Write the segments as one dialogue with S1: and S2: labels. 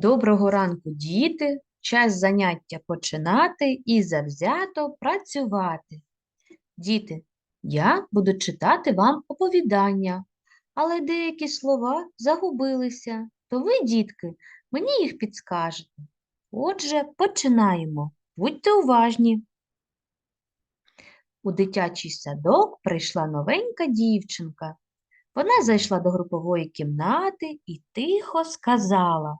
S1: Доброго ранку, діти! Час заняття починати і завзято працювати. Діти, я буду читати вам оповідання, але деякі слова загубилися, то ви, дітки, мені їх підскажете. Отже, починаємо. Будьте уважні. У дитячий садок прийшла новенька дівчинка. Вона зайшла до групової кімнати і тихо сказала.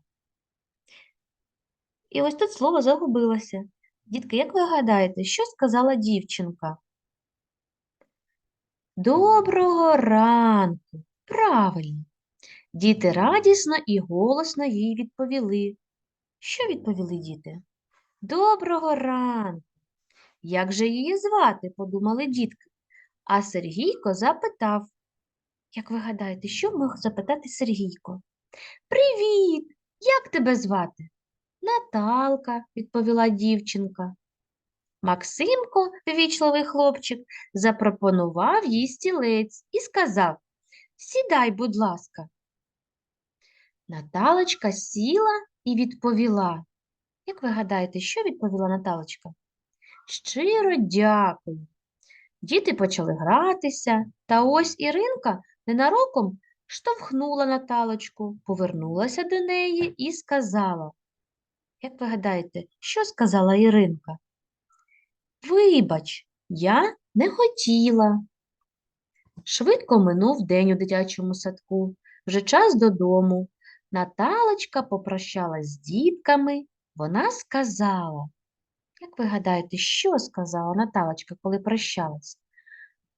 S1: І ось тут слово загубилося. Дітки, як ви гадаєте, що сказала дівчинка? Доброго ранку. Правильно. Діти радісно і голосно їй відповіли. Що відповіли діти? Доброго ранку. Як же її звати? подумали дітки. А Сергійко запитав. Як ви гадаєте, що мог запитати Сергійко? Привіт! Як тебе звати? Наталка, відповіла дівчинка. Максимко, ввічливий хлопчик, запропонував їй стілець і сказав Сідай, будь ласка. Наталочка сіла і відповіла. Як ви гадаєте, що відповіла Наталочка? Щиро дякую. Діти почали гратися, та ось Іринка ненароком штовхнула Наталочку, повернулася до неї і сказала. Як ви гадаєте, що сказала Іринка? Вибач, я не хотіла. Швидко минув день у дитячому садку, вже час додому. Наталочка попрощалась з дітками. Вона сказала. Як ви гадаєте, що сказала Наталочка, коли прощалась?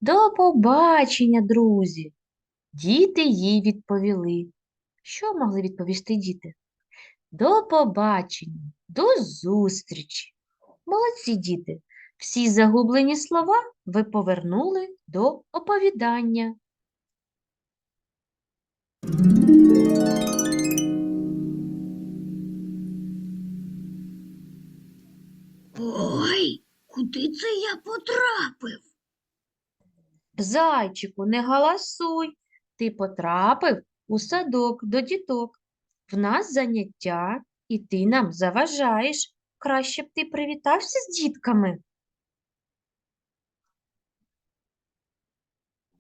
S1: До побачення, друзі. Діти їй відповіли. Що могли відповісти діти? До побачення, до зустрічі. Молодці діти. Всі загублені слова ви повернули до оповідання.
S2: Ой, куди це я потрапив?
S1: Зайчику, не галасуй. Ти потрапив у садок до діток. В нас заняття, і ти нам заважаєш. Краще б ти привітався з дітками.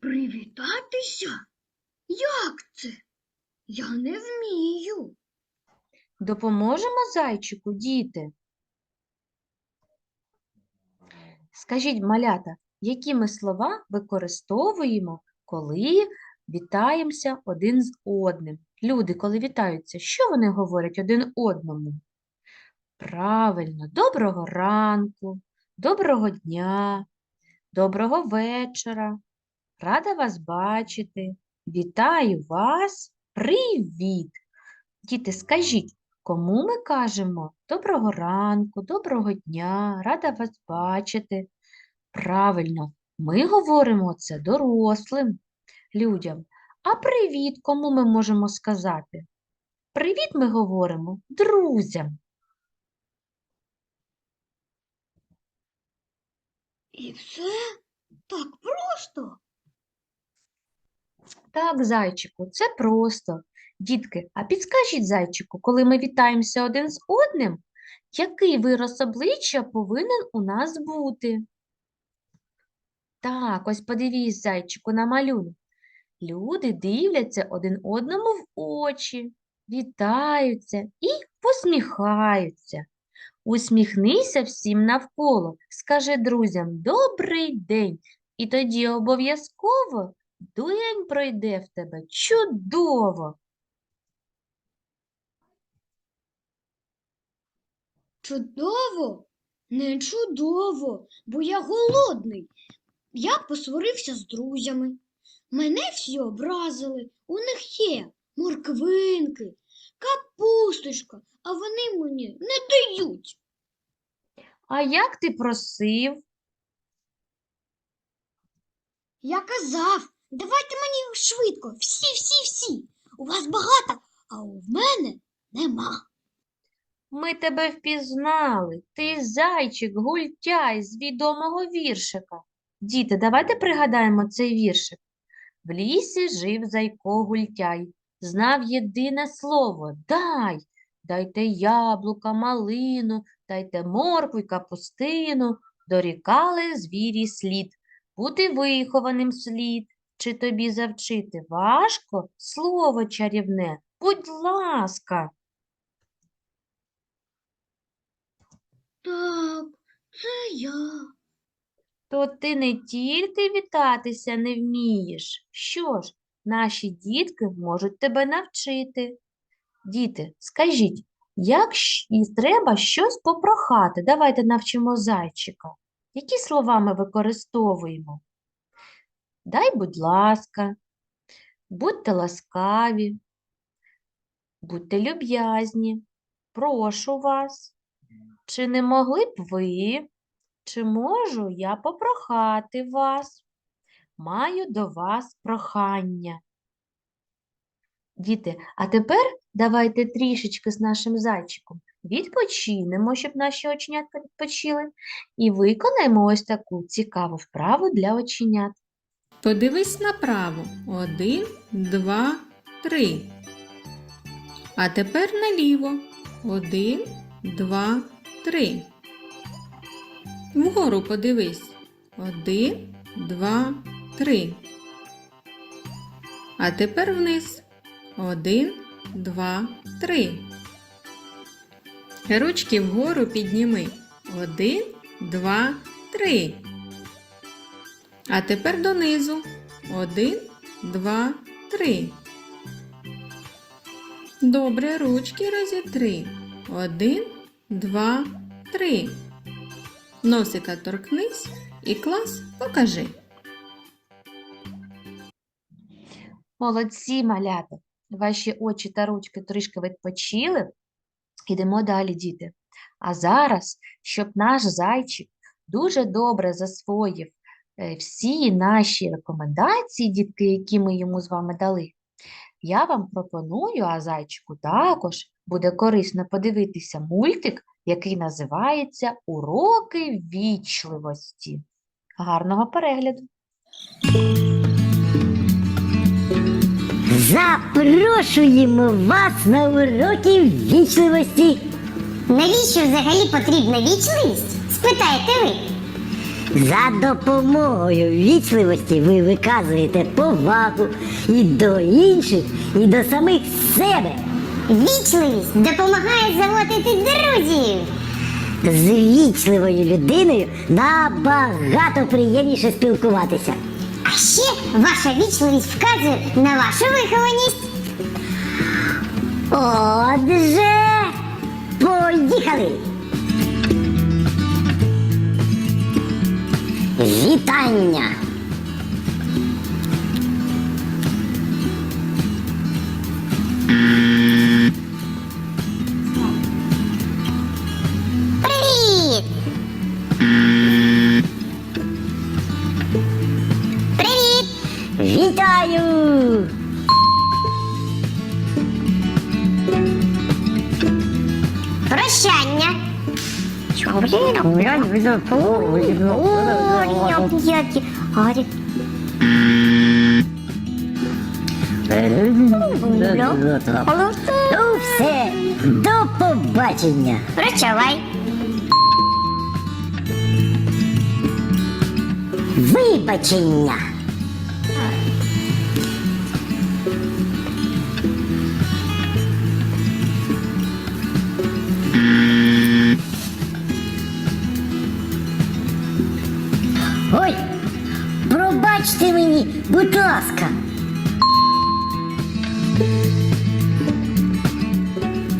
S2: Привітатися? Як це? Я не вмію.
S1: Допоможемо зайчику, діти? Скажіть, малята, які ми слова використовуємо, коли вітаємося один з одним? Люди, коли вітаються, що вони говорять один одному? Правильно, доброго ранку, доброго дня, доброго вечора. Рада вас бачити. Вітаю вас. Привіт! Діти, скажіть, кому ми кажемо доброго ранку, доброго дня, рада вас бачити? Правильно, ми говоримо це дорослим людям. А привіт кому ми можемо сказати? Привіт ми говоримо друзям.
S2: І все так просто.
S1: Так, зайчику, це просто. Дітки, а підскажіть зайчику, коли ми вітаємося один з одним, який вираз обличчя повинен у нас бути? Так, ось подивись, зайчику, на малюнок. Люди дивляться один одному в очі, вітаються і посміхаються. Усміхнися всім навколо, скажи друзям «Добрий день», і тоді обов'язково день пройде в тебе чудово.
S2: Чудово? Не чудово, бо я голодний. Я посварився з друзями. Мене всі образили. У них є морквинки, капусточка, а вони мені не дають.
S1: А як ти просив?
S2: Я казав, давайте мені швидко, всі, всі, всі. У вас багато, а у мене нема.
S1: Ми тебе впізнали. Ти зайчик гультяй з відомого віршика. Діти, давайте пригадаємо цей віршик. В лісі жив зайко гультяй, знав єдине слово дай. дайте яблука, малину, дайте моркву й капустину, дорікали звірі слід. Бути вихованим слід, чи тобі завчити важко слово чарівне? Будь ласка.
S2: Так, це я.
S1: То ти не тільки вітатися не вмієш. Що ж, наші дітки можуть тебе навчити. Діти, скажіть, як і треба щось попрохати? Давайте навчимо зайчика. Які слова ми використовуємо? Дай, будь ласка, будьте ласкаві, будьте люб'язні, прошу вас. Чи не могли б ви? Чи можу я попрохати вас? Маю до вас прохання. Діти, а тепер давайте трішечки з нашим зайчиком відпочинемо, щоб наші оченятка відпочили, і виконаємо ось таку цікаву вправу для оченят.
S3: Подивись направо. Один, два, три. А тепер наліво. Один, два, три. Вгору подивись. Один, два, три. А тепер вниз. Один, два, три. Ручки вгору підніми. Один, два, три. А тепер донизу. Один, два, три. Добре, ручки розітри. Один, два, три. Носика торкнись і клас покажи.
S1: Молодці, малята! Ваші очі та ручки трішки відпочили. Ідемо далі, діти. А зараз, щоб наш зайчик дуже добре засвоїв е, всі наші рекомендації, дітки, які ми йому з вами дали, я вам пропоную, а зайчику також буде корисно подивитися мультик, який називається Уроки вічливості. Гарного перегляду!
S4: Запрошуємо вас на уроки вічливості.
S5: Навіщо взагалі потрібна вічливість? Спитаєте ви.
S4: За допомогою вічливості ви виказуєте повагу і до інших, і до самих себе.
S5: Вічливість допомагає заводити друзів.
S4: З вічливою людиною набагато приємніше спілкуватися.
S5: А ще ваша вічливість вказує на вашу вихованість.
S4: Отже, поїхали! Вітання! Вітаю!
S5: Прощання. Гарі.
S4: Ну все, до побачення!
S5: Прощавай.
S4: Вибачення!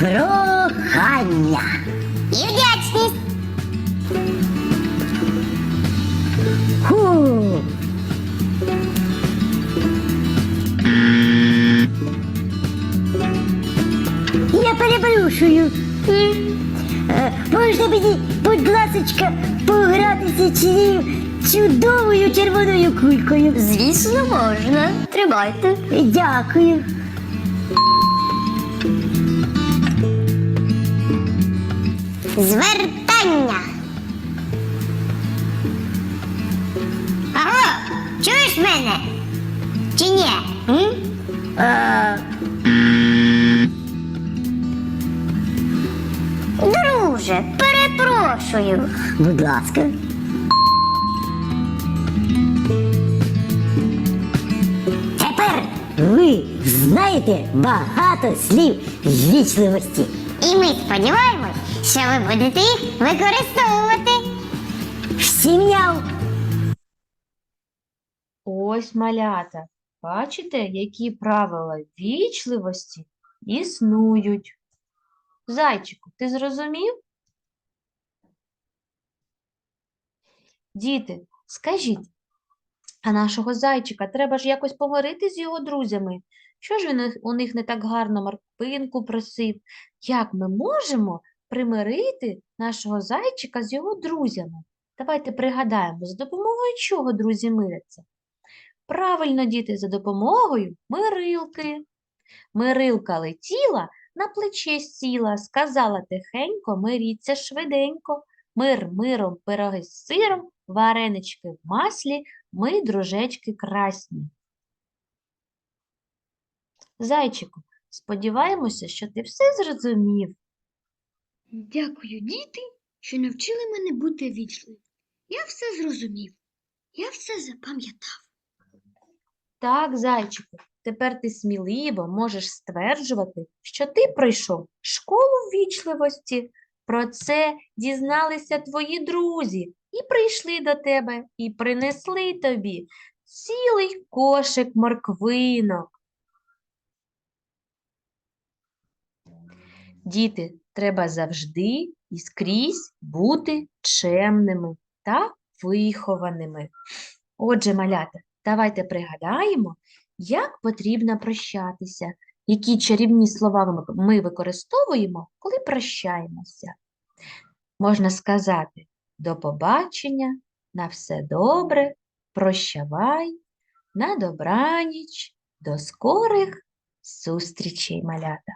S4: Прохання.
S5: І вдячність.
S4: Ху. Я перепрошую. Е, Можна мені, будь ласочка, погратися цією чудовою червоною кулькою?
S5: Звісно, можна. Тримайте.
S4: Дякую.
S5: Звертання. Аго, чуєш мене? Чи ні? М?
S4: Е,
S5: Друже, перепрошую.
S4: Будь ласка. Тепер ви знаєте багато слів ввічливості.
S5: І ми сподіваємось, що ви будете їх використовувати.
S4: Всім няу!
S1: Ось малята. Бачите, які правила вічливості існують. Зайчику, ти зрозумів? Діти, скажіть, а нашого зайчика треба ж якось поговорити з його друзями? Що ж він у них- не так гарно морквинку просив? Як ми можемо примирити нашого зайчика з його друзями? Давайте пригадаємо, за допомогою чого друзі миряться? Правильно, діти, за допомогою мирилки. Мирилка летіла, на плече сіла, сказала тихенько, миріться швиденько. Мир миром, пироги з сиром, варенички в маслі, ми, дружечки, красні. Зайчику, сподіваємося, що ти все зрозумів.
S2: Дякую, діти, що навчили мене бути вічливим. Я все зрозумів. Я все запам'ятав.
S1: Так, зайчику, тепер ти сміливо можеш стверджувати, що ти пройшов школу ввічливості. Про це дізналися твої друзі і прийшли до тебе, і принесли тобі цілий кошик морквинок. Діти, треба завжди і скрізь бути чемними та вихованими. Отже, малята, давайте пригадаємо, як потрібно прощатися, які чарівні слова ми- використовуємо, коли прощаємося. Можна сказати до побачення, на все добре, прощавай, на добраніч, до скорих зустрічей, малята.